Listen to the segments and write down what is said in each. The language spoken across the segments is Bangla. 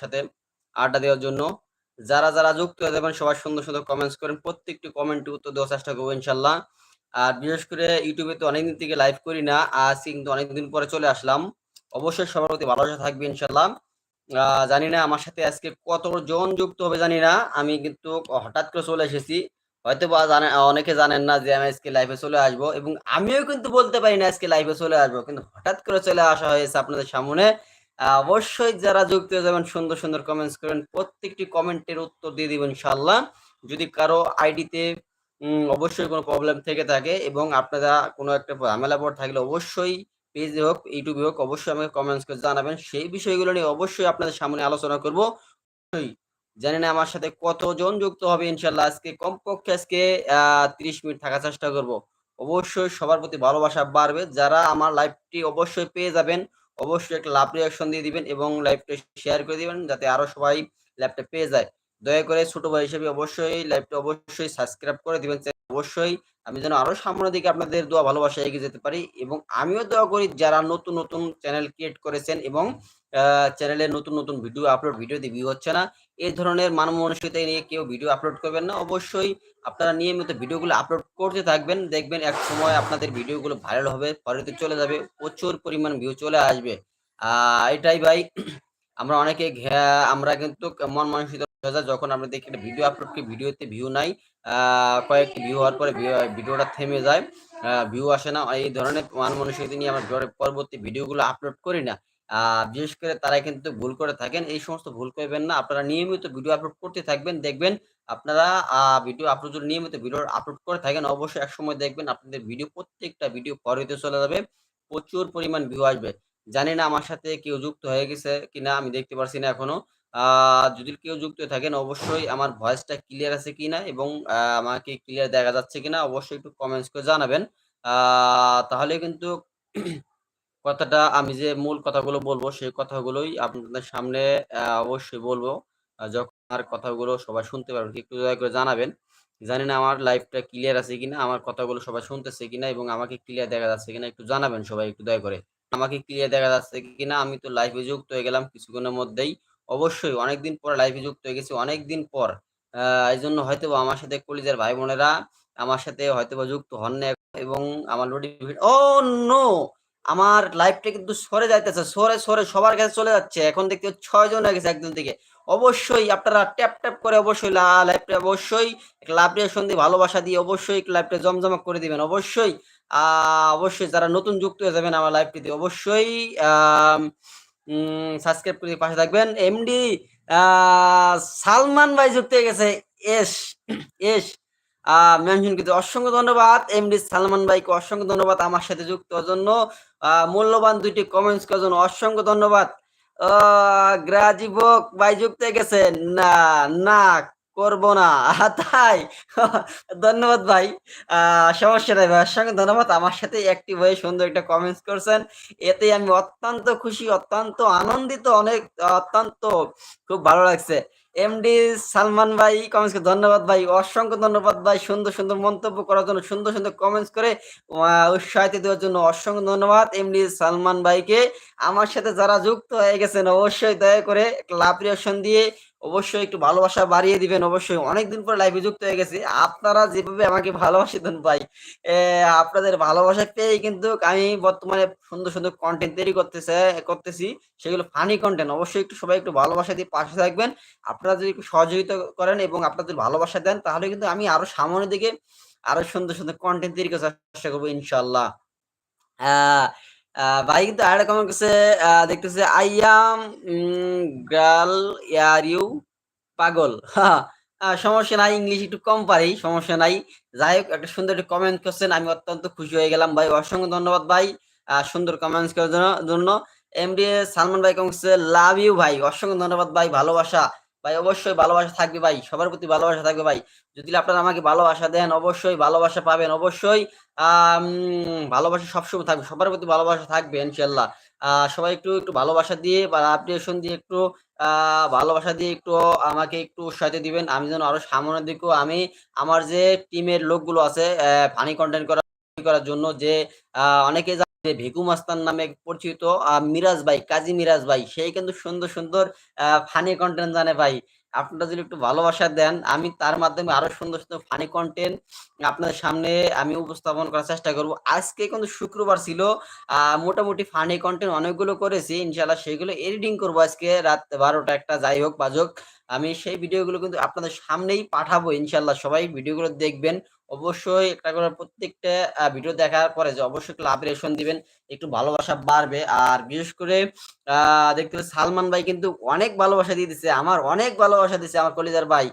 সাথে আড্ডা দেওয়ার জন্য। যারা যারা যুক্ত হয়ে যাবেন সবাই সুন্দর সুন্দর কমেন্টস করেন। প্রত্যেকটি কমেন্টে উত্তর দেওয়ার চেষ্টা করব ইনশাল্লাহ আর বিশেষ করে ইউটিউবে তো অনেকদিন থেকে লাইভ করি না, আজ কিন্তু অনেকদিন পরে চলে আসলাম। অবশ্যই সবার প্রতি ভালোবাসা থাকবে ইনশাল্লাহ জানি না আমার সাথে আজকে কতজন যুক্ত হবে, জানি না। আমি কিন্তু হঠাৎ করে চলে এসেছি। হয়তো বা জানে, অনেকে জানেন না যে আমি আজকে লাইভে চলে আসব এবং আমিও কিন্তু বলতে পারি না আজকে লাইভে চলে আসব। কিন্তু হঠাৎ করে চলে আসা হয়েছে আপনাদের সামনে। অবশ্যই যারা যুক্ত হয়ে যাবেন, সুন্দর সুন্দর কমেন্টস করেন, প্রত্যেকটি কমেন্টের উত্তর দিয়ে দিবেন ইনশাল্লাহ যদি কারও আইডিতে অবশ্যই কোনো প্রবলেম থেকে থাকে এবং আপনারা কোনো একটা ঝামেলা পর থাকলে অবশ্যই পেজে হোক ইউটিউবে হোক, অবশ্যই আমাকে কমেন্টস করে জানাবেন। সেই বিষয়গুলো নিয়ে অবশ্যই আপনাদের সামনে আলোচনা করব। জানি না আমার সাথে কতজন যুক্ত হবে ইনশাল্লাহ আজকে কমপক্ষে আজকে তিরিশ মিনিট থাকার চেষ্টা করব। অবশ্যই সবার প্রতি ভালোবাসা বাড়বে। যারা আমার লাইভটি অবশ্যই পেয়ে যাবেন। অবশ্যই একটা লাভ রিয়াকশন দিয়ে দিবেন এবং লাইভটা শেয়ার করে দিবেন যাতে আরও সবাই লাইভটা পেয়ে যায়। দয়া করে ছোট ভাই হিসেবে অবশ্যই লাইভটা অবশ্যই সাবস্ক্রাইব করে দিবেন। অবশ্যই আমি যেন আরও সামনের দিকে আপনাদের দোয়া ভালোবাসা এগিয়ে যেতে পারি এবং আমিও দোয়া করি যারা নতুন নতুন চ্যানেল ক্রিয়েট করেছেন এবং চ্যানেলে নতুন নতুন ভিডিও আপলোড ভিডিও ভিউ হচ্ছে না, এই ধরনের মান মানসিকতা নিয়ে কেউ ভিডিও আপলোড করবেন না। অবশ্যই আপনারা নিয়মিত ভিডিওগুলো আপলোড করতে থাকবেন, দেখবেন এক সময় আপনাদের ভিডিওগুলো ভাইরাল হবে পরেতে চলে যাবে, প্রচুর পরিমাণ ভিউ চলে আসবে। এটাই ভাই। আমরা অনেকে আমরা কিন্তু মন যায় যখন আমরা দেখি একটা ভিডিও আপলোড করি ভিডিওতে ভিউ নাই কয়েকটি ভিউ হওয়ার পরে ভিডিওটা থেমে যায় ভিউ আসে না। এই ধরনের মান মানসিকতা নিয়ে আমরা পরবর্তী ভিডিওগুলো আপলোড করি না। বিশেষ করে তারা কিন্তু ভুল করে থাকেন। এই সমস্ত ভুল করবেন না। আপনারা নিয়মিত ভিডিও আপলোড করতে থাকবেন। দেখবেন আপনারা ভিডিও আপলোড নিয়মিত ভিডিও আপলোড করে থাকেন, অবশ্যই এক সময় দেখবেন আপনাদের ভিডিও প্রত্যেকটা ভিডিও ফরিতে চলে যাবে। প্রচুর পরিমাণ ভিউ আসবে। জানি না আমার সাথে কেউ যুক্ত হয়ে গেছে কিনা, আমি দেখতে পারছি না এখনও। যদি কেউ যুক্ত থাকেন, অবশ্যই আমার ভয়েসটা ক্লিয়ার আছে কিনা এবং আমাকে ক্লিয়ার দেখা যাচ্ছে কিনা, অবশ্যই একটু কমেন্টস করে জানাবেন। তাহলে কিন্তু কথাটা আমি যে মূল কথাগুলো বলব, সেই কথাগুলোই আপনাদের সামনে অবশ্যই বলব। যখন আমার কথাগুলো সবাই শুনতে পারবেন একটু দয়া করে জানাবেন। জানি না আমার লাইফটা ক্লিয়ার আছে কিনা, আমার কথাগুলো সবাই শুনতেছে কিনা এবং আমাকে ক্লিয়ার দেখা যাচ্ছে কিনা, একটু জানাবেন সবাই, একটু দয়া করে। আমাকে ক্লিয়ার দেখা যাচ্ছে কিনা, আমি তো লাইভে যুক্ত হয়ে গেলাম কিছুক্ষণের মধ্যেই। অবশ্যই অনেকদিন পর লাইভে যুক্ত হয়ে গেছি, অনেকদিন পর। আহ, এই জন্য হয়তো আমার সাথে কলিজার ভাই বোনেরা আমার সাথে হয়তো যুক্ত হন না এবং আমার নোটিফিকেশন ও নো আমার লাইভটা কিন্তু সরে যাইতেছে, সরে সরে সবার কাছে চলে যাচ্ছে। এখন দেখতে ছয় জন হয়ে গেছে একজন থেকে। অবশ্যই আপনারা ট্যাপ ট্যাপ করে অবশ্যই লাইভটা অবশ্যই রিয়াকশন দিয়ে ভালোবাসা দিয়ে অবশ্যই লাইভটা জমজমা করে দিবেন। অবশ্যই অবশ্যই যারা নতুন যুক্ত হয়ে যাবেন আমার লাইভটিতে অবশ্যই সাবস্ক্রাইব করে পাশে থাকবেন। এমডি সালমান ভাই যুক্ত হয়ে গেছে। এস এস মেনশন কিন্তু অসংখ্য ধন্যবাদ। এমডি সালমান ভাইকে অসংখ্য ধন্যবাদ আমার সাথে যুক্ত হওয়ার জন্য। মূল্যবান দুইটি কমেন্টস করার জন্য অসংখ্য ধন্যবাদ। গ্রাজিবক ভাই যুক্ত হয়ে গেছে। না না করব না। তাই? ধন্যবাদ ভাই। সমস্যা নাই ভাই। সঙ্গে ধন্যবাদ। আমার সাথে একটি ভাই সুন্দর একটা কমেন্টস করছেন। এতে আমি অত্যন্ত খুশি, অত্যন্ত আনন্দিত, অনেক, অত্যন্ত খুব ভালো লাগছে। এমডি সালমান ভাই কমেন্টস করে, ধন্যবাদ ভাই। অসংখ্য ধন্যবাদ ভাই সুন্দর সুন্দর মন্তব্য করার জন্য, সুন্দর সুন্দর কমেন্টস করে উৎসাহিত দেওয়ার জন্য অসংখ্য ধন্যবাদ এমডি সালমান ভাইকে। আমার সাথে যারা যুক্ত হয়ে গেছেন, অবশ্যই দয়া করে লাভ রিয়াকশন দিয়ে অবশ্যই একটু ভালোবাসা বাড়িয়ে দিবেন, অবশ্যই। অনেকদিন পর লাইভে যুক্ত হয়ে গেছি। আপনারা যেভাবে আমাকে ভালোবাসি দেন ভাই আপনাদের ভালোবাসা পেয়ে কিন্তু আমি বর্তমানে সুন্দর সুন্দর কন্টেন্ট তৈরি করতেছে, করতেছি। সেগুলো ফানি কন্টেন্ট অবশ্যই একটু সবাই একটু ভালোবাসা দিয়ে পাশে থাকবেন। আপনারা যদি একটু সহযোগিতা করেন এবং আপনাদের ভালোবাসা দেন, তাহলে কিন্তু আমি আরও সামনের দিকে আরও সুন্দর সুন্দর কন্টেন্ট তৈরি করার চেষ্টা করব ইনশাল্লাহ আহ ভাই কিন্তু আর কমেন্ট করছে দেখতেছে আই এম গার্ল ইয়ার ইউ পাগল? সমস্যা নাই ইংলিশ একটু কম পারি, সমস্যা নাই। যাই হোক, একটা সুন্দর একটা কমেন্ট করছেন, আমি অত্যন্ত খুশি হয়ে গেলাম। ভাই, অসংখ্য ধন্যবাদ ভাই সুন্দর কমেন্টস করার জন্য এমডি সালমান ভাই কমেন্ট লাভ ইউ ভাই, অসংখ্য ধন্যবাদ ভাই, ভালোবাসা। ভাই, অবশ্যই ভালোবাসা থাকবে ভাই, সবার প্রতি ভালোবাসা থাকবে ভাই। যদি আপনারা আমাকে ভালোবাসা দেন, অবশ্যই ভালোবাসা পাবেন, অবশ্যই ভালোবাসা সবসময় থাকবে, সবার প্রতি ভালোবাসা থাকবে ইনশাল্লাহ সবাই একটু একটু ভালোবাসা দিয়ে বা আপডেশন দিয়ে একটু ভালোবাসা দিয়ে একটু আমাকে একটু উৎসাহিত দিবেন। আমি যেন আরও সামনের দিকেও আমি আমার যে টিমের লোকগুলো আছে ফানি কন্টেন্ট করা করার জন্য যে অনেকে ভেগু মাস্তান নামে পরিচিত মিরাজ ভাই, কাজী মিরাজ ভাই, সেই কিন্তু সুন্দর সুন্দর ফানি কন্টেন্ট জানে ভাই। আপনারা যদি একটু ভালোবাসা দেন, আমি তার মাধ্যমে আরও সুন্দর সুন্দর ফানি কন্টেন্ট আপনাদের সামনে আমি উপস্থাপন করার চেষ্টা করব। আজকে কিন্তু শুক্রবার ছিল মোটামুটি ফানি কন্টেন্ট অনেকগুলো করেছি ইনশাল্লাহ সেগুলো এডিটিং করব আজকে রাত বারোটা একটা, যাই হোক, বাজক। আমি সেই ভিডিওগুলো কিন্তু আপনাদের সামনেই পাঠাবো ইনশাল্লাহ সবাই ভিডিওগুলো দেখবেন। অবশ্যই একটা করে প্রত্যেকটা ভিডিও দেখার পরে যে অবশ্যই রিয়েকশন দিবেন, একটু ভালোবাসা বাড়বে। আর বিশেষ করে দেখতে পাচ্ছি সালমান ভাই কিন্তু অনেক ভালোবাসা দিয়ে দিচ্ছে আমার অনেক ভালোবাসা দিচ্ছে আমার কলিজার ভাই।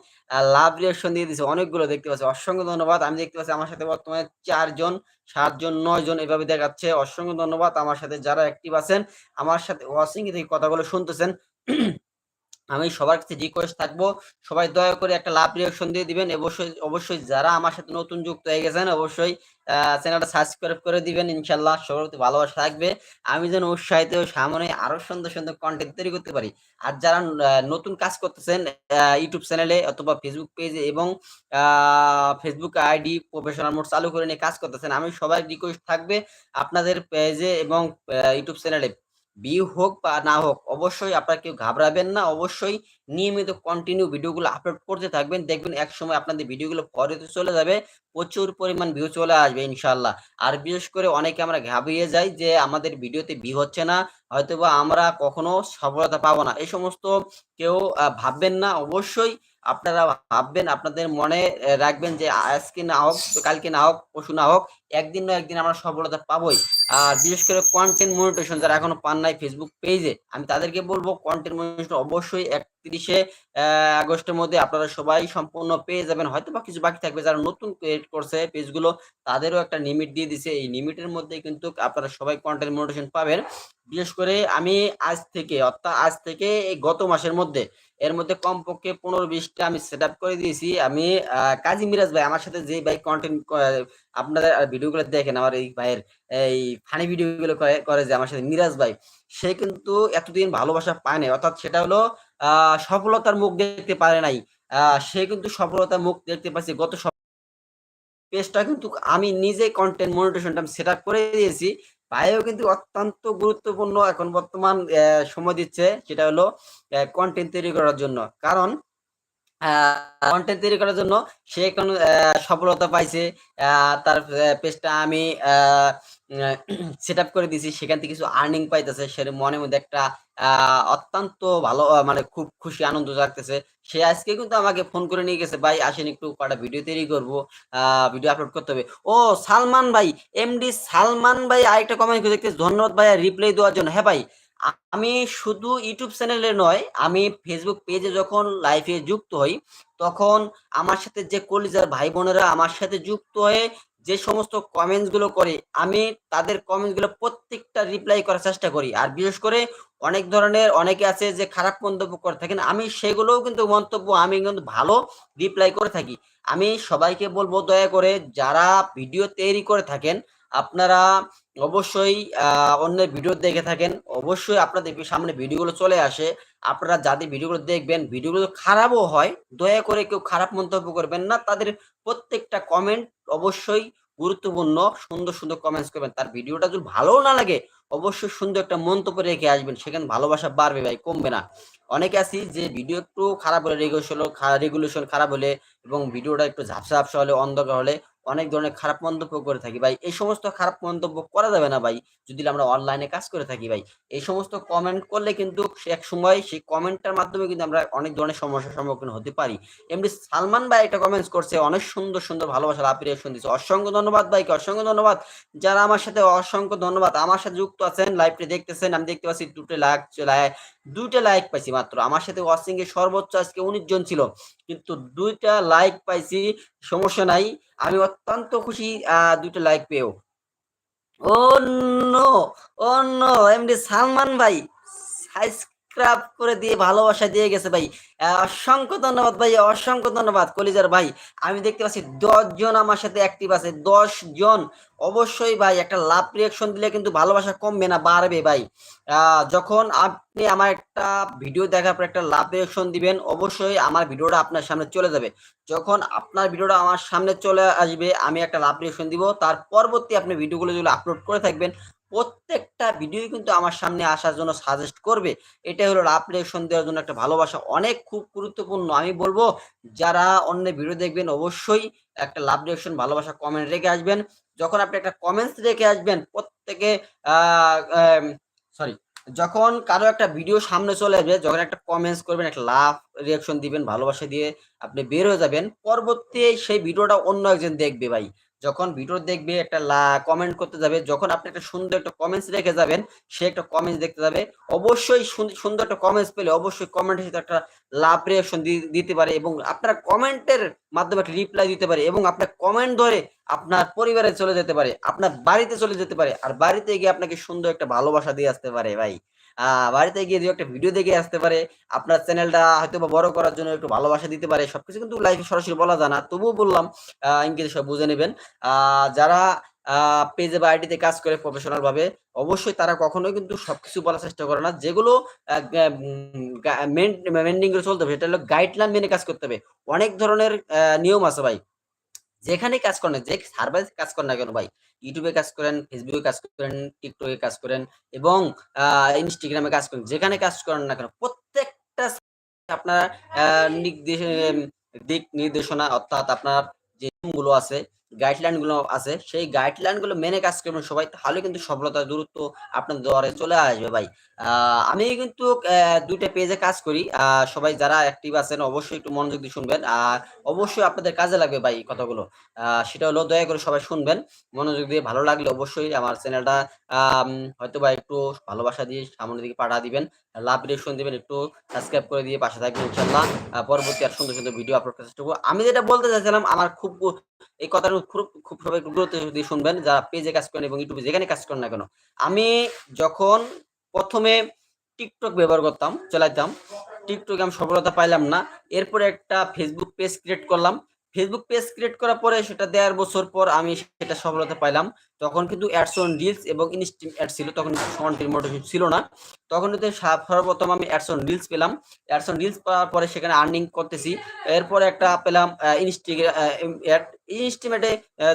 লাভ রিয়েকশন দিয়ে দিচ্ছে অনেকগুলো, দেখতে পাচ্ছি অসংখ্য ধন্যবাদ। আমি দেখতে পাচ্ছি আমার সাথে বর্তমানে চারজন, সাতজন, নয়জন এভাবে দেখাচ্ছে। অসংখ্য ধন্যবাদ আমার সাথে যারা অ্যাক্টিভ আছেন। আমার সাথে ওয়াসিং থেকে কথাগুলো শুনতেছেন। আমি সবার কাছে রিকোয়েস্ট থাকব, সবাই দয়া করে একটা লাভ রিয়াকশন দিয়ে দিবেন। অবশ্যই অবশ্যই যারা আমার সাথে নতুন যুক্ত হয়ে গেছেন, অবশ্যই চ্যানেলটা সাবস্ক্রাইব করে দিবেন ইনশাল্লাহ সবার প্রতি ভালোবাসা থাকবে। আমি যেন উৎসাহিত সামনে আরও সুন্দর সুন্দর কন্টেন্ট তৈরি করতে পারি। আর যারা নতুন কাজ করতেছেন ইউটিউব চ্যানেলে অথবা ফেসবুক পেজে এবং ফেসবুক আইডি প্রফেশনাল মোড চালু করে নিয়ে কাজ করতেছেন, আমি সবাই রিকোয়েস্ট থাকবে আপনাদের পেজে এবং ইউটিউব চ্যানেলে ভিউ হোক বা না হোক, অবশ্যই আপনারা কেউ ঘাবড়াবেন না। অবশ্যই নিয়মিত কন্টিনিউ ভিডিওগুলো আপলোড করতে থাকবেন। দেখবেন এক সময় আপনাদের ভিডিওগুলো ফরিতে চলে যাবে, প্রচুর পরিমাণ ভিউ চলে আসবে ইনশাল্লাহ আর বিশেষ করে অনেকে আমরা ঘাবড়িয়ে যাই যে আমাদের ভিডিওতে ভিউ হচ্ছে না, হয়তোবা আমরা কখনো সফলতা পাবো না। এই সমস্ত কেউ ভাববেন না। অবশ্যই আপনারা ভাববেন, আপনাদের মনে রাখবেন যে আজকে না হোক, কালকে না হোক পশু না হোক, একদিন না একদিন আমরা সফলতা পাবোই। আর বিশেষ করে কন্টেন্ট মনিটেশন যারা এখনও পান নাই ফেসবুক পেজে আমি তাদেরকে বলব কন্টেন্ট মনিটেশন অবশ্যই একত্রিশে আগস্টের মধ্যে আপনারা সবাই সম্পূর্ণ পেয়ে যাবেন। হয়তো বা কিছু বাকি থাকবে, যারা নতুন ক্রিয়েট করছে পেজগুলো তাদেরও একটা লিমিট দিয়ে দিছে। এই লিমিটের মধ্যে কিন্তু আপনারা সবাই কন্টেন্ট মনিটেশন পাবেন। বিশেষ করে আমি আজ থেকে, অর্থাৎ আজ থেকে এই গত মাসের মধ্যে এর মধ্যে কমপক্ষে পনেরো বিশটা আমি সেট করে দিয়েছি। আমি কাজী মিরাজ ভাই, আমার সাথে যে ভাই কন্টেন্ট আপনাদের ভিডিওগুলো দেখেন, আমার এই ভাইয়ের, এই ফানি ভিডিওগুলো করে করে যে আমার সাথে মিরাজ ভাই, সে কিন্তু এতদিন ভালোবাসা পায় নাই। অর্থাৎ সেটা হলো সফলতার মুখ দেখতে পারে নাই। সে কিন্তু সফলতার মুখ দেখতে পাচ্ছে গত পেজটা কিন্তু আমি নিজে কন্টেন্ট মনিটেশনটা সেট আপ করে দিয়েছি। ভাইও কিন্তু অত্যন্ত গুরুত্বপূর্ণ এখন বর্তমান সময় দিচ্ছে সেটা হলো কন্টেন্ট তৈরি করার জন্য। কারণ কন্টেন্ট তৈরি করার জন্য সে এখন সফলতা পাইছে তার পেজটা আমি সেট আপ করে দিয়েছি সেখান থেকে কিছু আর্নিং পাইতেছে সে মনের মধ্যে একটা অত্যন্ত ভালো মানে খুব খুশি, আনন্দ লাগতেছে সে আজকে কিন্তু আমাকে ফোন করে নিয়ে গেছে, ভাই, আসেন একটু কটা ভিডিও তৈরি করব ভিডিও আপলোড করতে হবে। ও, সালমান ভাই এমডি সালমান ভাই, আরেকটা কমেন্ট করে দেখতে ধন্যবাদ ভাই রিপ্লাই দেওয়ার জন্য। হ্যাঁ ভাই, আমি শুধু ইউটিউব চ্যানেলে নয়, আমি ফেসবুক পেজে যখন লাইভে যুক্ত হই, তখন আমার সাথে যে কলিজার ভাই বোনেরা আমার সাথে যুক্ত হয়ে যে সমস্ত কমেন্টসগুলো করে, আমি তাদের কমেন্টসগুলো প্রত্যেকটা রিপ্লাই করার চেষ্টা করি। আর বিশেষ করে অনেক ধরনের, অনেকে আছে যে খারাপ মন্তব্য করে থাকেন, আমি সেগুলোও কিন্তু মন্তব্য আমি কিন্তু ভালো রিপ্লাই করে থাকি। আমি সবাইকে বলব দয়া করে যারা ভিডিও তৈরি করে থাকেন, আপনারা অবশ্যই অন্যের ভিডিও দেখে থাকেন। অবশ্যই আপনাদের সামনে ভিডিওগুলো চলে আসে। আপনারা যাদের ভিডিওগুলো দেখবেন ভিডিওগুলো খারাপও হয়, দয়া করে কেউ খারাপ মন্তব্য করবেন না। তাদের প্রত্যেকটা কমেন্ট অবশ্যই গুরুত্বপূর্ণ, সুন্দর সুন্দর কমেন্টস করবেন। তার ভিডিওটা যদি ভালো না লাগে, অবশ্যই সুন্দর একটা মন্তব্য রেখে আসবেন। সেখানে ভালোবাসা বাড়বে ভাই, কমবে না। অনেকে আছি যে ভিডিও একটু খারাপ হলে রেগুলেশন রেগুলেশন খারাপ হলে এবং ভিডিওটা একটু ঝাপসা ঝাপসা হলে, অন্ধকার হলে অনেক ধরনের খারাপ মন্তব্য করে থাকি। ভাই, এই সমস্ত খারাপ মন্তব্য করা যাবে না ভাই, যদি আমরা অনলাইনে কাজ করে থাকি ভাই। এই সমস্ত কমেন্ট করলে কিন্তু এক সময় সেই কমেন্টটার মাধ্যমে কিন্তু আমরা অনেক ধরনের সমস্যার সম্মুখীন হতে পারি। এমনি সালমান ভাই একটা কমেন্টস করছে, অনেক সুন্দর সুন্দর ভালোবাসা লাভ রিয়াকশন দিচ্ছে অসংখ্য ধন্যবাদ ভাইকে, অসংখ্য ধন্যবাদ। যারা আমার সাথে অসংখ্য ধন্যবাদ, আমার সাথে যুক্ত আছেন লাইভটি দেখতেছেন, আমি দেখতে পাচ্ছি দুটো লাইক দুইটা লাইক পাইছি মাত্র। আমার সাথে ওয়াচিং এর সর্বোচ্চ আজকে উনিশ জন ছিল। কিন্তু দুইটা লাইক পাইছি, সমস্যা নাই। আমি অত্যন্ত খুশি দুইটা লাইক পেয়েও। অন্য অন্য এমডি সালমান ভাই সাবস্ক্রাইব করে দিয়ে ভালোবাসা দিয়ে গেছে ভাই। অসংখ্য ধন্যবাদ ভাই, অসংখ্য ধন্যবাদ, কলিজার ভাই। আমি দেখতে পাচ্ছি দশ জন আমার সাথে অ্যাক্টিভ আছে, দশ জন। অবশ্যই ভাই, একটা লাভ রিয়াকশন দিলে কিন্তু ভালোবাসা কমবে না, বাড়বে ভাই। যখন আপনি আমার একটা ভিডিও দেখার পর একটা লাভ রিয়াকশন দিবেন, অবশ্যই আমার ভিডিওটা আপনার সামনে চলে যাবে। যখন আপনার ভিডিওটা আমার সামনে চলে আসবে, আমি একটা লাভ রিয়াকশন দিব। তার পরবর্তী আপনি ভিডিওগুলো যেগুলো আপলোড করে থাকবেন, প্রত্যেকটা ভিডিও কিন্তু আমার সামনে আসার জন্য সাজেস্ট করবে। এটাই হলো লাভ রিয়াকশন দেওয়ার জন্য একটা ভালোবাসা অনেক খুব গুরুত্বপূর্ণ। আমি বলব, যারা অন্য ভিডিও দেখবেন, অবশ্যই একটা লাভ রিয়াকশন ভালোবাসা কমেন্ট রেখে আসবেন। যখন আপনি একটা কমেন্টস রেখে আসবেন, প্রত্যেকে সরি যখন কারও একটা ভিডিও সামনে চলে আসবে, যখন একটা কমেন্টস করবেন, একটা লাভ রিয়াকশন দিবেন, ভালোবাসা দিয়ে আপনি বের হয়ে যাবেন, পরবর্তী সেই ভিডিওটা অন্য একজন দেখবে ভাই। যখন ভিডিও দেখবে, একটা কমেন্ট করতে যাবে, যখন আপনি একটা সুন্দর একটা কমেন্টস রেখে যাবেন, সে একটা কমেন্টস দেখতে যাবে। অবশ্যই সুন্দর একটা কমেন্টস পেলে অবশ্যই কমেন্টের সাথে একটা লাভ রিয়াকশন দিতে পারে এবং আপনার কমেন্টের মাধ্যমে একটা রিপ্লাই দিতে পারে এবং আপনার কমেন্ট ধরে আপনার পরিবারে চলে যেতে পারে, আপনার বাড়িতে চলে যেতে পারে, আর বাড়িতে গিয়ে আপনাকে সুন্দর একটা ভালোবাসা দিয়ে আসতে পারে ভাই। বাড়িতে গিয়ে যে একটা ভিডিও দেখে আসতে পারে। আপনার চ্যানেলটা হয়তো বা বড় করার জন্য একটু ভালোবাসা দিতে পারে। সবকিছু কিন্তু লাইফে সরাসরি বলা যায় না। তবুও বললাম ইংরেজি সব বুঝে নেবেন। যারা পেজে বা আইডিতে কাজ করে প্রফেশনাল ভাবে অবশ্যই তারা কখনোই কিন্তু সবকিছু বলার চেষ্টা করে না। যেগুলো মেন্ডিং চলতে হবে, সেটা হলো গাইডলাইন মেনে কাজ করতে হবে। অনেক ধরনের নিয়ম আছে ভাই। যেখানে কাজ করেন যে সার্ভাইস কাজ করেন না কেন ভাই? ইউটিউবে কাজ করেন, ফেসবুকে কাজ করেন, টিকটকে কাজ করেন এবং ইনস্টাগ্রামে কাজ করেন, যেখানে কাজ করেন না কেন, প্রত্যেকটা আপনার দিক নির্দেশনা অর্থাৎ আপনার যে গুলো আছে গাইডলাইনগুলো আছে, সেই গাইডলাইনগুলো মেনে কাজ করবেন সবাই, তাহলে কিন্তু সফলতার দূরত্ব আপনার দরে চলে আসবে ভাই। আমি কিন্তু দুইটা পেজে কাজ করি। সবাই যারা অ্যাক্টিভ আছেন, অবশ্যই একটু মনোযোগ দিয়ে শুনবেন। আর অবশ্যই আপনাদের কাজে লাগবে ভাই কথাগুলো। সেটা হলো দয়া করে সবাই শুনবেন। মনোযোগ দিয়ে ভালো লাগলে অবশ্যই আমার চ্যানেলটা হয়তো বা একটু ভালোবাসা দিয়ে সামনের দিকে পাঠা দিবেন। লাভ রিয়েকশন দেবেন একটু সাবস্ক্রাইব করে দিয়ে পাশে থাকবেন ইনশাল্লাহ পরবর্তী আর সুন্দর সুন্দর ভিডিও আপলোড করার চেষ্টা করব আমি যেটা বলতে চাইছিলাম, আমার খুব, এই কথাটা খুব খুব সবাই গুরুত্ব দিয়ে শুনবেন, যারা পেজে কাজ করেন এবং ইউটিউবে যেখানে কাজ করেন না কেন। আমি যখন প্রথমে টিকটক ব্যবহার করতাম, চালাইতাম টিকটকে আমি সফলতা পাইলাম না। এরপরে একটা ফেসবুক পেজ ক্রিয়েট করলাম। ফেসবুক পেজ ক্রিয়েট করার পরে সেটা দেড় বছর পর আমি সেটা সফলতা পাইলাম। তখন কিন্তু অ্যাডস অন রিলস এবং ইনস্টিম অ্যাড ছিল, তখন সমানটির মোটিভেশন ছিল না। তখন কিন্তু সর্বপ্রথম আমি অ্যাডস অন রিলস পেলাম। অ্যাডস অন রিলস পাওয়ার পরে সেখানে আর্নিং করতেছি। এরপরে একটা পেলাম ইনস্টিগ্রাম ইনস্টিমেটে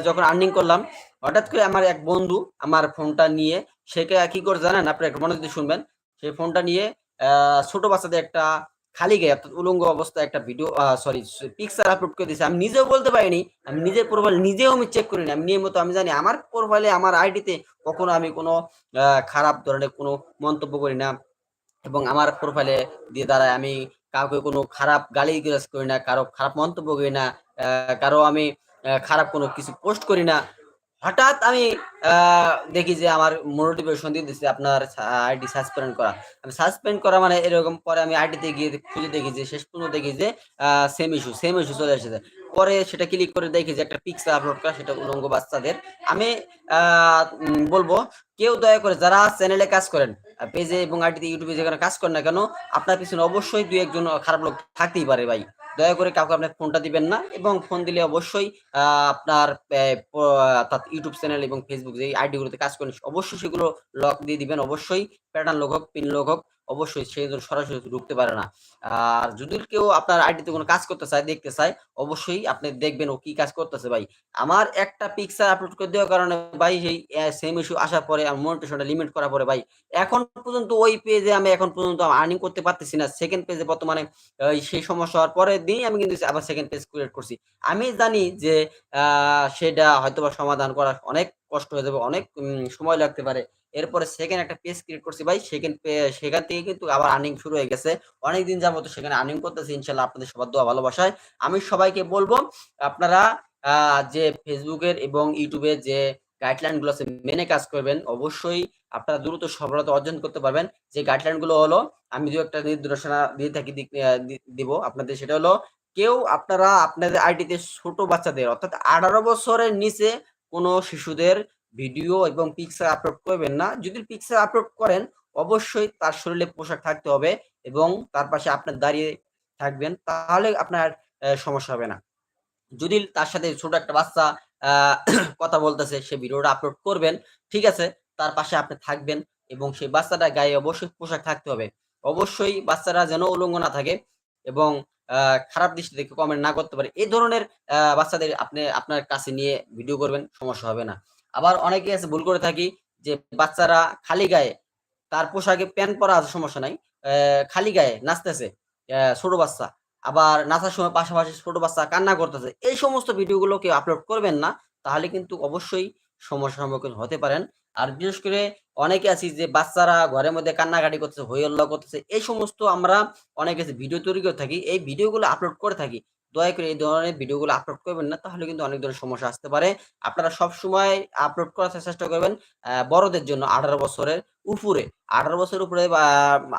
যখন আর্নিং করলাম, হঠাৎ করে আমার এক বন্ধু আমার ফোনটা নিয়ে সেকে কি করে জানেন? আপনি যদি শুনবেন। সেই ফোনটা নিয়ে ছোট বাচ্চাদের একটা খালি গায়ে, অর্থাৎ উলঙ্গ অবস্থায় একটা ভিডিও সরি পিকচার আপলোড করে দিয়েছে। আমি নিজেও বলতে পারিনি, আমি নিজের প্রোফাইল নিজেও আমি চেক করিনি। আমি নিয়মিত, আমি জানি আমার প্রোফাইলে আমার আইডিতে কখনো আমি কোনো খারাপ ধরনের কোনো মন্তব্য করি না। এবং আমার প্রোফাইলে দিয়ে দ্বারা আমি কাউকে কোনো খারাপ গালি করি না, কারও খারাপ মন্তব্য করি না কারও আমি খারাপ কোনো কিছু পোস্ট করি না। হঠাৎ আমি দেখি যে আমার মোটিভেশন দিয়ে দিচ্ছে আপনার আইডি সাসপেন্ড করা। আমি সাসপেন্ড করা মানে এরকম পরে আমি আইডিতে গিয়ে খুঁজে দেখি যে, শেষ পর্যন্ত দেখি যে সেম ইস্যু সেম ইস্যু চলে এসেছে। পরে সেটা ক্লিক করে দেখি যে একটা পিকচার আপলোড করা, সেটা উলঙ্গ বাচ্চাদের। আমি বলব কেউ দয়া করে যারা চ্যানেলে কাজ করেন পেজে এবং আইডিতে ইউটিউবে যেখানে কাজ করেন না কেন, আপনার পিছনে অবশ্যই দু একজন খারাপ লোক থাকতেই পারে ভাই। দয়া করে কাউকে আপনার ফোনটা দিবেন না এবং ফোন দিলে অবশ্যই আপনার অর্থাৎ ইউটিউব চ্যানেল এবং ফেসবুক যে আইডিগুলোতে কাজ করেন, অবশ্যই সেগুলো লক দিয়ে দিবেন। অবশ্যই প্যাটার্ন লোক হোক, পিন লোক হোক অবশ্যই সেই সরাসরি ঢুকতে পারে না। আর যদি কেউ আপনার আইডিতে কোনো কাজ করতে চায়, দেখতে চায়, অবশ্যই আপনি দেখবেন ও কি কাজ করতেছে ভাই। আমার একটা পিকচার আপলোড করে দেওয়ার কারণে ভাই সেই সেম ইস্যু আসার পরে আমার মনিটেশনটা লিমিট করার পরে ভাই, এখন পর্যন্ত ওই পেজে আমি এখন পর্যন্ত আর্নিং করতে পারতেছি না। সেকেন্ড পেজে বর্তমানে সেই সমস্যা হওয়ার পরে দিনই আমি কিন্তু আবার সেকেন্ড পেজ ক্রিয়েট করছি। আমি জানি যে সেটা হয়তো বা সমাধান করা অনেক কষ্ট হয়ে যাবে, অনেক সময় লাগতে পারে। এরপরে সেকেন্ড একটা পেজ ক্রিয়েট করছি ভাই সেকেন্ড সেখান থেকে কিন্তু আবার আর্নিং শুরু হয়ে গেছে। অনেক দিন যাবত সেখানে আর্নিং করতেছি ইনশাল্লাহ আপনাদের সবার দোয়া ভালোবাসায়। আমি সবাইকে বলব, আপনারা যে ফেসবুকের এবং ইউটিউবের যে গাইডলাইনগুলো আছে, মেনে কাজ করবেন। অবশ্যই আপনারা দ্রুত সফলতা অর্জন করতে পারবেন। যে গাইডলাইনগুলো হলো, আমি দু একটা নির্দেশনা দিয়ে থাকি দিব আপনাদের। সেটা হলো, কেউ আপনারা আপনাদের আইডিতে ছোট বাচ্চাদের, অর্থাৎ আঠারো বছরের নিচে কোনো শিশুদের ভিডিও এবং পিকচার আপলোড করবেন না। যদি পিকচার আপলোড করেন, অবশ্যই তার শরীরে পোশাক থাকতে হবে এবং তার পাশে আপনার দাঁড়িয়ে থাকবেন, তাহলে আপনার সমস্যা হবে না। যদি তার সাথে ছোট একটা বাচ্চা কথা বলতেছে, সে ভিডিওটা আপলোড করবেন, ঠিক আছে, তার পাশে আপনি থাকবেন এবং সেই বাচ্চাটা গায়ে অবশ্যই পোশাক থাকতে হবে। অবশ্যই বাচ্চারা যেন উলঙ্গ না থাকে এবং খারাপ দৃষ্টি দেখে কমেন্ট না করতে পারে। এই ধরনের বাচ্চাদের আপনি আপনার কাছে নিয়ে ভিডিও করবেন, সমস্যা হবে না। আবার অনেকে আছে, ভুল করে থাকি, যে বাচ্চারা খালি গায়ে, তার পোশাকে প্যান্ট পরা আছে, সমস্যা নাই খালি গায়ে নাচতেছে ছোট বাচ্চা। আবার নাচার সময় পাশাপাশি ছোট বাচ্চা কান্না করতেছে, এই সমস্ত ভিডিওগুলো কেউ আপলোড করবেন না, তাহলে কিন্তু অবশ্যই সমস্যার সম্মুখীন হতে পারেন। আর বিশেষ করে অনেকে আছি যে বাচ্চারা ঘরের মধ্যে কান্নাকাটি করতেছে হই হল্লা করতেছে, এই সমস্ত আমরা অনেকে ভিডিও তৈরি করে থাকি, এই ভিডিওগুলো আপলোড করে থাকি। দয়া করে এই ধরনের ভিডিওগুলো আপলোড করবেন না, তাহলে কিন্তু অনেক ধরনের সমস্যা আসতে পারে। আপনারা সব সময় আপলোড করার চেষ্টা করবেন বড়দের জন্য আঠারো বছরের উপরে। আঠারো বছরের উপরে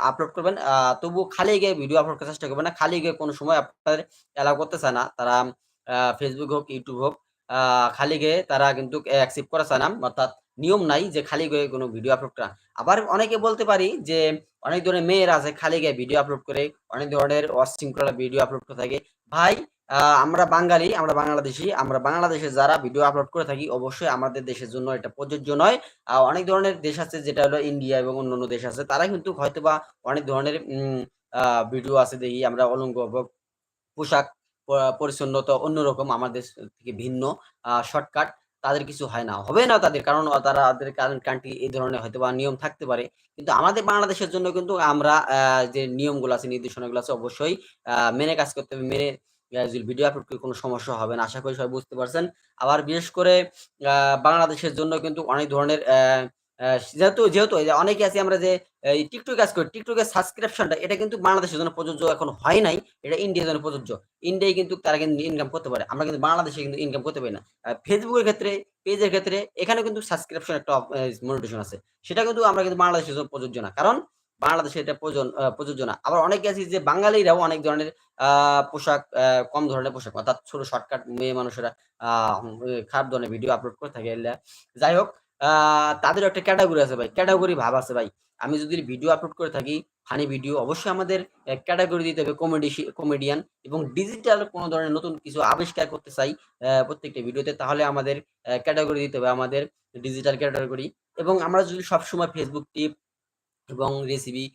আপলোড করবেন তবু খালি গিয়ে ভিডিও আপলোড করার চেষ্টা করবেন না, খালি গিয়ে কোনো সময় আপনাদের অ্যালাউ করতে চায় না। তারা ফেসবুক হোক ইউটিউব হোক খালি গিয়ে তারা কিন্তু অ্যাকসেপ্ট করা চায় না। অর্থাৎ নিয়ম নাই যে খালি গিয়ে কোনো ভিডিও আপলোড করা। আবার অনেকে বলতে পারি যে অনেক ধরনের মেয়েরা আছে খালি গিয়ে ভিডিও আপলোড করে, অনেক ধরনের অশৃঙ্খলা ভিডিও আপলোড করে থাকে। ভাই আমরা বাঙালি, আমরা বাংলাদেশি, আমরা বাংলাদেশে যারা ভিডিও আপলোড করে থাকি অবশ্যই আমাদের দেশের জন্য এটা প্রযোজ্য নয়। অনেক ধরনের দেশ আছে যেটা হলো ইন্ডিয়া এবং অন্যান্য দেশ আছে তারা কিন্তু হয়তো বা অনেক ধরনের ভিডিও আছে দেখি, আমরা অলঙ্গ পোশাক পরিচ্ছন্নতা অন্যরকম আমাদের থেকে ভিন্ন শর্টকাট। তাদের কিছু হয় না। হবে না তাদের, কারণ তারা তাদের কান্ট্রি এই ধরনের হয়তো বা নিয়ম থাকতে পারে। কিন্তু আমাদের বাংলাদেশের জন্য কিন্তু আমরা যে নিয়মগুলো আছে, নির্দেশনাগুলো আছে, অবশ্যই মেনে কাজ করতে হবে। মেনে ভিডিও আপলোড করে কোনো সমস্যা হবে না, আশা করি সবাই বুঝতে পারছেন। আবার বিশেষ করে বাংলাদেশের জন্য কিন্তু অনেক ধরনের যেহেতু যেহেতু অনেকে আছে আমরা যে এই টিকটক কাজ করি, টিকটকের সাবস্ক্রিপশনটা এটা কিন্তু বাংলাদেশের জন্য প্রযোজ্য এখন হয় নাই, এটা ইন্ডিয়ার জন্য প্রযোজ্য। ইন্ডিয়ায় কিন্তু তারা কিন্তু ইনকাম করতে পারে, আমরা কিন্তু বাংলাদেশে কিন্তু ইনকাম করতে পারি না। ফেসবুকের ক্ষেত্রে পেজের ক্ষেত্রে এখানে কিন্তু সাবস্ক্রিপশন একটা মনিটেশন আছে। সেটা কিন্তু আমরা কিন্তু বাংলাদেশের জন্য প্রযোজ্য না, কারণ বাংলাদেশে এটা প্রযোজ্য না। আবার অনেকে আছে যে বাঙালিরাও অনেক ধরনের পোশাক কম ধরনের পোশাক, অর্থাৎ ছোট শর্টকাট মেয়ে মানুষেরা খারাপ ধরনের ভিডিও আপলোড করে থাকে যাই হোক তাদের একটা ক্যাটাগরি আছে ভাই ক্যাটাগরি ভাব আছে ভাই। আমি যদি ভিডিও আপলোড করে থাকি ফানি ভিডিও অবশ্যই আমাদের ক্যাটাগরি দিতে হবে কমেডি কমেডিয়ান এবং ডিজিটাল কোনো ধরনের নতুন কিছু আবিষ্কার করতে চাই প্রত্যেকটা ভিডিওতে তাহলে আমাদের ক্যাটাগরি দিতে হবে আমাদের ডিজিটাল ক্যাটাগরি এবং আমরা যদি সবসময় ফেসবুক টিপ এবং রেসিপি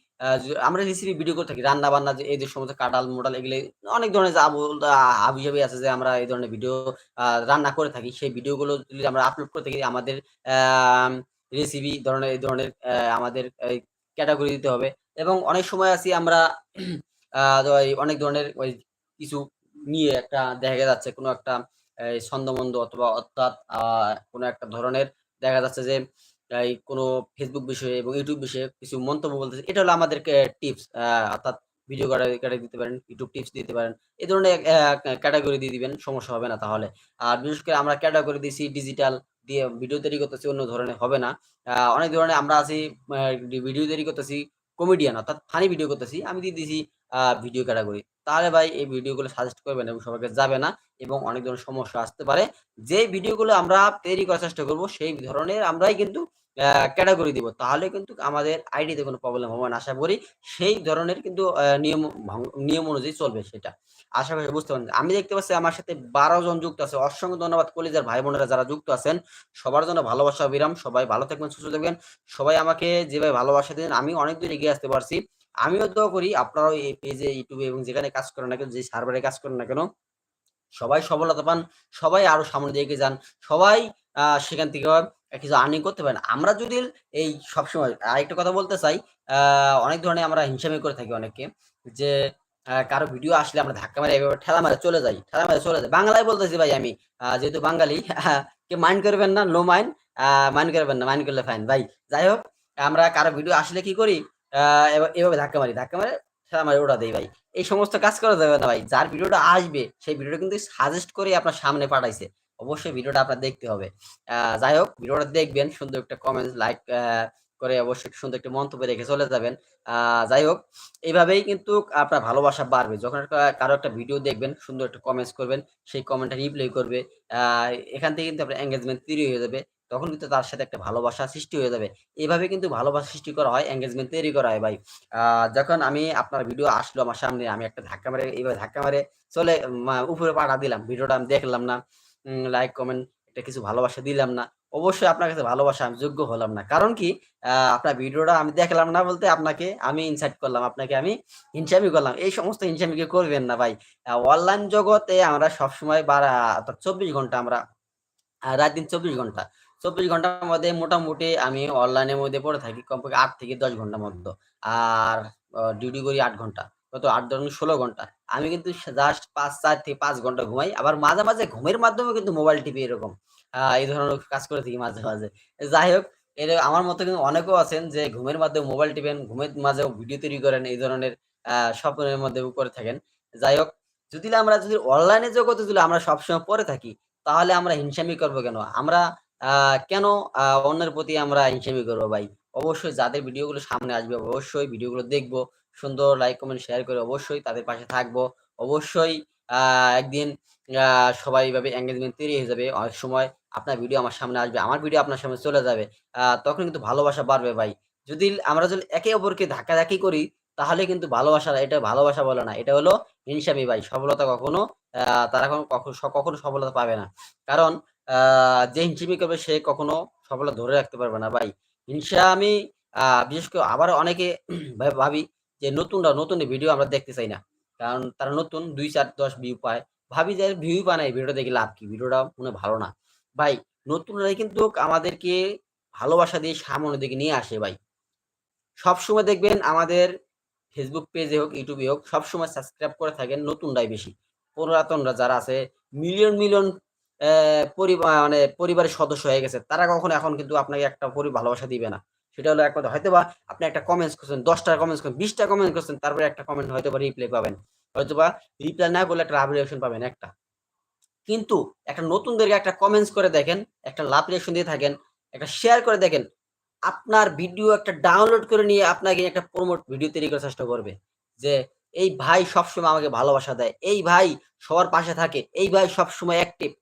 আমরা রেসিপি ভিডিও করে থাকি রান্না বান্না যে এই সমস্ত কাটাল মোটাল এগুলো অনেক ধরনের যে আবু হাবি আছে যে আমরা এই ধরনের ভিডিও রান্না করে থাকি। সেই ভিডিওগুলো যদি আমরা আপলোড করে থাকি, আমাদের রেসিপি ধরনের, এই ধরনের আমাদের ক্যাটাগরি দিতে হবে। এবং অনেক সময় আছি আমরা অনেক ধরনের ওই কিছু নিয়ে একটা দেখা যাচ্ছে, কোনো একটা ছন্দমন্দ অথবা অর্থাৎ কোনো একটা ধরনের দেখা যাচ্ছে যে এই কোনো ফেসবুক বিষয়ে এবং ইউটিউব বিষয়ে কিছু মন্তব্য বলতেছে, এটা হলো আমাদের টিপস অর্থাৎ ভিডিও ক্যাটাগরি দিতে পারেন ইউটিউব টিপস দিতে পারেন এই ধরনের ক্যাটাগরি দিয়ে দিবেন, সমস্যা হবে না তাহলে। আর বিশেষ করে আমরা ক্যাটাগরি দিয়েছি ডিজিটাল দিয়ে ভিডিও তৈরি করতেছি, অন্য ধরনের হবে না। অনেক ধরনের আমরা আছি ভিডিও তৈরি করতেছি কমেডিয়ান অর্থাৎ ফানি ভিডিও করতেছি, আমি দিয়ে দিয়েছি ভিডিও ক্যাটাগরি তাহলে ভাই এই ভিডিওগুলো সাজেস্ট করবেন এবং সবাইকে যাবে না এবং অনেক ধরনের সমস্যা আসতে পারে। যে ভিডিওগুলো আমরা তৈরি করার চেষ্টা করব, সেই ধরনের আমরাই কিন্তু ক্যাটাগরি দিব। তাহলে কিন্তু আমাদের আইডিতে কোনো প্রবলেম হবে না। আশা করি সেই ধরনের কিন্তু নিয়ম নিয়ম অনুযায়ী চলবে সেটা। আশা করি বুঝতে পারেন আমি দেখতে পাচ্ছি আমার সাথে বারো জন যুক্ত আছে। অসংখ্য ধন্যবাদ কলিজার ভাই বোনেরা যারা যুক্ত আছেন। সবার জন্য ভালোবাসা বিরাম সবাই ভালো থাকবেন, সুস্থ থাকবেন। সবাই আমাকে যেভাবে ভালোবাসা দিন আমি অনেক দূর এগিয়ে আসতে পারছি। আমিও দোয়া করি, আপনারাও এই পেজে ইউটিউবে এবং যেখানে কাজ করেন না কেন, যে সার্ভারে কাজ করেন না কেন, সবাই সফলতা পান, সবাই আরও সামনে দিয়ে যান, সবাই সেখান থেকে কিছু আর্নিং করতে পারেন। আমরা যদি এই সবসময় আরেকটা কথা বলতে চাই অনেক ধরনের আমরা হিংসামি করে থাকি অনেকে যে কারও ভিডিও আসলে আমরা ধাক্কা মারে এভাবে ঠেলা মারে চলে যাই, ঠেলা মারে চলে যাই। বাংলায় বলতেছি ভাই আমি যেহেতু বাঙালি, কে মাইন্ড করবেন না নো মাইন্ড মাইন্ড করবেন না মাইন্ড করলে ফাইন ভাই, যাই হোক, আমরা কারও ভিডিও আসলে কি করি এভাবে ধাক্কা মারি, ধাক্কা মারে ঠেলা মারি ওটা দেই ভাই। এই সমস্ত কাজ করা যাবে না ভাই। যার ভিডিওটা আসবে, সেই ভিডিওটা কিন্তু সাজেস্ট করে আপনার সামনে পাঠাইছে। অবশ্যই ভিডিওটা আপনার দেখতে হবে। যাই হোক, ভিডিওটা দেখবেন, সুন্দর একটা কমেন্ট লাইক করে অবশ্যই সুন্দর একটা মন্তব্য রেখে চলে যাবেন। যাই হোক এইভাবেই কিন্তু আপনার ভালোবাসা বাড়বে। যখন কারও একটা ভিডিও দেখবেন, সুন্দর একটা কমেন্টস করবেন, সেই কমেন্টটা রিপ্লাই করবে। এখান থেকে কিন্তু আপনার এঙ্গেজমেন্ট তৈরি হয়ে যাবে। তখন কিন্তু তার সাথে একটা ভালোবাসা সৃষ্টি হয়ে যাবে। এইভাবে কিন্তু ভালোবাসা সৃষ্টি করা হয় এঙ্গেজমেন্ট তৈরি করা হয় ভাই। যখন আমি আপনার ভিডিও আসলো আমার সামনে, আমি একটা ধাক্কা মারে, এইভাবে ধাক্কা মারে চলে উপরে পাঠা দিলাম। ভিডিওটা আমি দেখলাম না লাইক কমেন্ট একটা কিছু ভালোবাসা দিলাম না। অবশ্যই আপনার কাছে ভালোবাসা, আমি যোগ্য হলাম না। কারণ কি? আপনার ভিডিওটা আমি দেখলাম না বলতে আপনাকে আমি ইনসাইট করলাম, আপনাকে আমি হিংসামি করলাম। এই সমস্ত হিংসামিকে করবেন না ভাই। অনলাইন জগতে আমরা সবসময় অর্থাৎ চব্বিশ ঘণ্টা আমরা, রাত দিন চব্বিশ ঘণ্টা চব্বিশ ঘণ্টার মধ্যে মোটামুটি আমি অনলাইনের মধ্যে পড়ে থাকি কমপক্ষে আট থেকে দশ ঘণ্টার মধ্যে। আর ডিউটি করি আট ঘণ্টা। কত? আট ধরুন ষোলো ঘণ্টা। আমি কিন্তু জাস্ট পাঁচ, চার থেকে পাঁচ ঘণ্টা ঘুমাই। আবার মাঝে মাঝে ঘুমের মাধ্যমে কিন্তু মোবাইল টিপি এরকম। এই ধরনের কাজ করে থাকি মাঝে মাঝে। যাই হোক, এর আমার মতো কিন্তু অনেকেও আছেন যে ঘুমের মাধ্যমে মোবাইল টিপেন, ঘুমের মাঝেও ভিডিও তৈরি করেন, এই ধরনের স্বপ্নের মধ্যে করে থাকেন। যাই হোক, যদি আমরা যদি অনলাইনে জগতে যদি আমরা সবসময় পড়ে থাকি, তাহলে আমরা হিংসামি করব কেন? আমরা কেন? অন্যের প্রতি আমরা হিংসামি করব ভাই। অবশ্যই যাদের ভিডিওগুলো সামনে আসবে, অবশ্যই ভিডিওগুলো দেখব। সুন্দর লাইক কমেন্ট শেয়ার করে অবশ্যই তাদের পাশে থাকব। অবশ্যই একদিন সবাই এইভাবে এঙ্গেজমেন্ট তৈরি হয়ে যাবে। অনেক সময় আপনার ভিডিও আমার সামনে আসবে, আমার ভিডিও আপনার সামনে চলে যাবে। তখন কিন্তু ভালোবাসা বাড়বে ভাই। যদি আমরা যদি একে অপরকে ধাক্কাধাক্কি করি, তাহলে কিন্তু ভালোবাসা এটা ভালোবাসা বলে না। এটা হলো হিংসামি ভাই। সফলতা কখনো তারা কখনো কখনো সফলতা পাবে না। কারণ যে হিংসামি করবে সে কখনো সফলতা ধরে রাখতে পারবে না ভাই। হিংসা আমি বিশেষ করে আবার অনেকে ভাব- যে নতুনরা নতুন ভিডিও আমরা দেখতে চাই না। কারণ তারা নতুন দুই চার দশ ভিউ পায়। ভাবি যে ভিউ পায় না এই ভিডিওটা দেখে লাভ কি? ভিডিওটা মনে ভালো না। ভাই, নতুনরাই কিন্তু আমাদেরকে ভালোবাসা দিয়ে সামনের দিকে নিয়ে আসে ভাই। সবসময় দেখবেন আমাদের ফেসবুক পেজে হোক ইউটিউবে হোক, সবসময় সাবস্ক্রাইব করে থাকেন নতুনরাই বেশি। পুরাতনরা যারা আছে মিলিয়ন মিলিয়ন মানে পরিবারের সদস্য হয়ে গেছে। তারা কখনো এখন কিন্তু আপনাকে একটা পরি ভালোবাসা দিবে না। সেটা হলো এক কথা। হয়তো বা আপনি একটা কমেন্টস করছেন দশটা কমেন্টস করছেন বিশটা কমেন্ট করছেন, তারপরে একটা কমেন্ট হয়তো বা রিপ্লাই পাবেন। হয়তো বা রিপ্লাই না করলে একটা লাভ রিয়াকশন পাবেন একটা। কিন্তু একটা নতুনদেরকে একটা কমেন্টস করে দেখেন, একটা লাভ রিয়াকশন দিয়ে থাকেন, একটা শেয়ার করে দেখেন, আপনার ভিডিও একটা ডাউনলোড করে নিয়ে আপনাকে একটা প্রমোট ভিডিও তৈরি করার চেষ্টা করবে। যে, এই ভাই সবসময় আমাকে ভালোবাসা দেয়। এই ভাই সবার পাশে থাকে। এই ভাই সবসময় অ্যাক্টিভ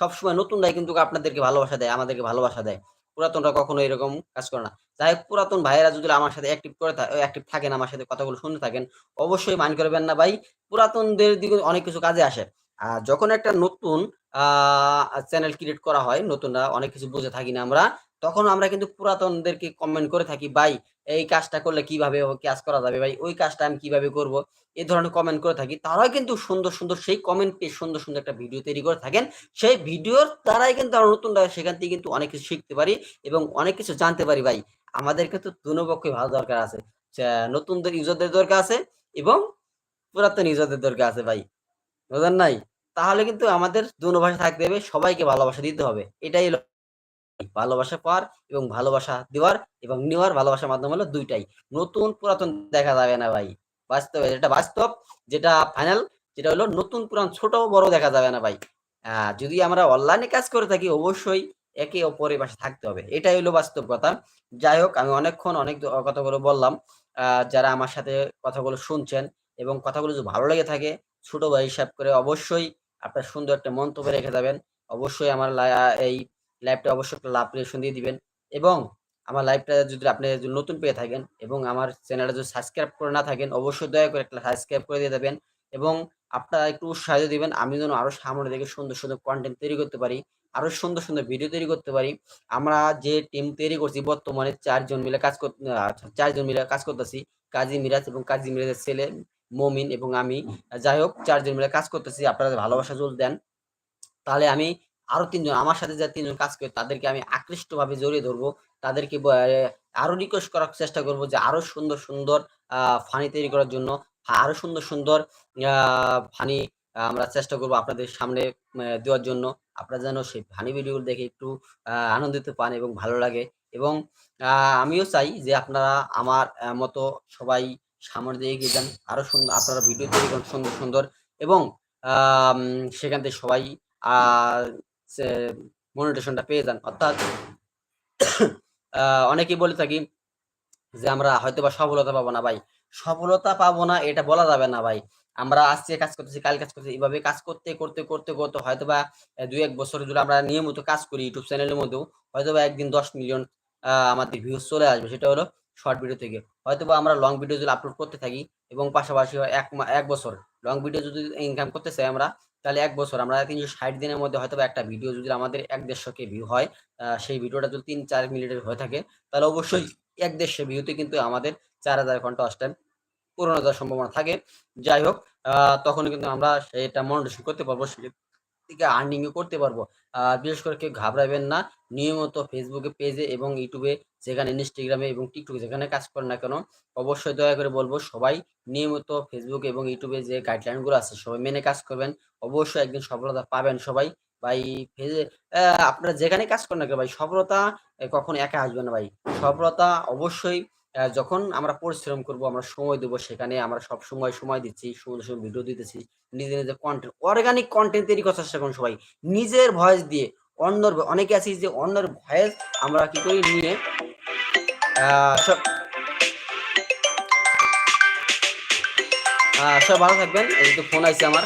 সবসময় নতুনরাই কিন্তু আপনাদেরকে ভালোবাসা দেয়, আমাদেরকে ভালোবাসা দেয়। পুরাতনরা কখনো এরকম কাজ করে না। যাই হোক পুরাতন ভাইয়েরা যদি আমার সাথে অ্যাক্টিভ করে অ্যাক্টিভ থাকেন, আমার সাথে কথাগুলো শুনে থাকেন, অবশ্যই মাইন্ড করবেন না ভাই। পুরাতনদের দিকে অনেক কিছু কাজে আসে। আর যখন একটা নতুন চ্যানেল ক্রিয়েট করা হয়, নতুনরা অনেক কিছু বুঝে থাকি না আমরা, তখন আমরা কিন্তু পুরাতনদেরকে কমেন্ট করে থাকি, ভাই এই কাজটা করলে কীভাবে কাজ করা যাবে ভাই? ওই কাজটা আমি কীভাবে করব? এই ধরনের কমেন্ট করে থাকি। তারাই কিন্তু সুন্দর সুন্দর সেই কমেন্ট পেয়ে সুন্দর সুন্দর একটা ভিডিও তৈরি করে থাকেন। সেই ভিডিওর দ্বারাই কিন্তু আমরা নতুন সেখান থেকে কিন্তু অনেক কিছু শিখতে পারি এবং অনেক কিছু জানতে পারি ভাই। আমাদেরকে তো দুপক্ষই ভালো দরকার আছে। নতুনদের ইউজারদের দরকার আছে এবং পুরাতন ইউজারদের দরকার আছে ভাই। বুঝলেন নাই? তাহলে কিন্তু আমাদের দুনো ভাষা থাকতে হবে, সবাইকে ভালোবাসা দিতে হবে। এটাই ভালোবাসা পাওয়ার এবং ভালোবাসা দেওয়ার এবং নেওয়ার ভালোবাসার মাধ্যম হলো দুইটাই। নতুন পুরাতন দেখা যাবে না ভাই। বাস্তব এটা বাস্তব, যেটা ফাইনাল যেটা হলো নতুন, পুরান, ছোট, বড় দেখা যাবে না ভাই। যদি আমরা অনলাইনে কাজ করে থাকি, অবশ্যই একে অপরের পাশে থাকতে হবে। এটাই হলো বাস্তব কথা। যাই হোক, আমি অনেকক্ষণ অনেক কথাগুলো বললাম। যারা আমার সাথে কথাগুলো শুনছেন এবং কথাগুলো যদি ভালো লেগে থাকে, ছোট ভাই হিসাব করে অবশ্যই আপনার সুন্দর একটা মন্তব্য রেখে যাবেন। অবশ্যই আমার এই লাইভটা অবশ্যই একটা লাভ রিয়েকশন দিয়ে দিবেন। এবং আমার লাইভটা যদি আপনি নতুন পেয়ে থাকেন এবং আমার চ্যানেলটা যদি সাবস্ক্রাইব করে না থাকেন অবশ্যই দয়া করে একটা সাবস্ক্রাইব করে দিয়ে দেবেন এবং আপনারা একটু উৎসাহ দিবেন আমি যেন আরও সামনে থেকে সুন্দর সুন্দর কন্টেন্ট তৈরি করতে পারি আরও সুন্দর সুন্দর ভিডিও তৈরি করতে পারি। আমরা যে টিম তৈরি করছি বর্তমানে চারজন মিলে কাজ করতে আচ্ছা, চারজন মিলে কাজ করতেছি কাজী মিরাজ এবং কাজী মিরাজের ছেলে মমিন এবং আমি। যাই হোক চারজন মিলে কাজ করতেছি আপনারা ভালোবাসা জোর দেন তাহলে আমি আরও তিনজন, আমার সাথে যে তিনজন কাজ করে, তাদেরকে আমি আকৃষ্ট ভাবে জড়িয়ে ধরবো। তাদেরকে আরও রিকোয়েস্ট করার চেষ্টা করব যে আরও সুন্দর সুন্দর ফানি তৈরি করার জন্য। আরও সুন্দর সুন্দর ফানি আমরা চেষ্টা করব আপনাদের সামনে দেওয়ার জন্য। আপনারা যেন সেই ফানি ভিডিওগুলো দেখে একটু আনন্দিত পান এবং ভালো লাগে। এবং আমিও চাই যে আপনারা আমার মতো সবাই সামনে দিয়ে এগিয়ে যান। আরও সুন্দর, আপনারা ভিডিও তৈরি করেন সুন্দর সুন্দর। এবং সেখান থেকে সবাই মনিটেশনটা পেয়ে যান। অর্থাৎ অনেকেই বলে থাকি যে আমরা হয়তো বা সফলতা পাবো না ভাই। সফলতা পাবো না, এটা বলা যাবে না ভাই। আমরা আজকে কাজ করতেছি, কাল কাজ করতেছি, এইভাবে কাজ করতে করতে করতে করতে হয়তো বা দুই এক বছর যদি আমরা নিয়মিত কাজ করি ইউটিউব চ্যানেলের মধ্যেও হয়তো বা একদিন দশ মিলিয়ন আমাদের ভিউজ চলে আসবে, সেটা হলো শর্ট ভিডিও থেকে। হয়তো বা আমরা লং ভিডিও যদি আপলোড করতে থাকি এবং পাশাপাশি এক এক বছর লং ভিডিও যদি ইনকাম করতে চাই আমরা তাহলে এক বছর আমরা তিনশো ষাট দিনের মধ্যে হয়তো একটা ভিডিও যদি আমাদের এক দেড়শো কে ভিউ হয় সেই ভিডিওটা যদি তিন চার মিনিটের হয়ে থাকে তাহলে অবশ্যই এক দেড়শো ভিউতে কিন্তু আমাদের চার হাজার ঘণ্টা অস টাইম পূরণ হওয়ার সম্ভাবনা থাকে। যাই হোক তখন কিন্তু আমরা সেটা মনোটেশন করতে পারব। থেকে আর্নিংও করতে পারব। আর বিশেষ করে কেউ ঘাবড়াবেন না। নিয়মিত ফেসবুকে পেজে এবং ইউটিউবে যেখানে ইনস্টাগ্রামে এবং টিকটকে যেখানে কাজ করেন না কেন, অবশ্যই দয়া করে বলব সবাই নিয়মিত ফেসবুক এবং ইউটিউবে যে গাইডলাইনগুলো আছে সবাই মেনে কাজ করবেন। অবশ্যই একদিন সফলতা পাবেন সবাই। ভাই ফেজে আপনারা যেখানে কাজ করেন না কেন ভাই, সফলতা কখনো একা আসবে না ভাই। সফলতা অবশ্যই যখন আমরা পরিশ্রম করব, আমরা সময় দেবো সেখানে, আমরা সব সময় সময় দিচ্ছি, সুন্দর সুন্দর ভিডিও দিতেছি, নিজে নিজের কন্টেন্ট অর্গানিক কন্টেন্ট তৈরি চেষ্টা করুন সবাই। নিজের ভয়েস দিয়ে, অন্যর অনেকে আছে যে অন্যর ভয়েস আমরা কি করি নিয়ে সব সব ভালো থাকবেন। এই তো ফোন আইছে আমার।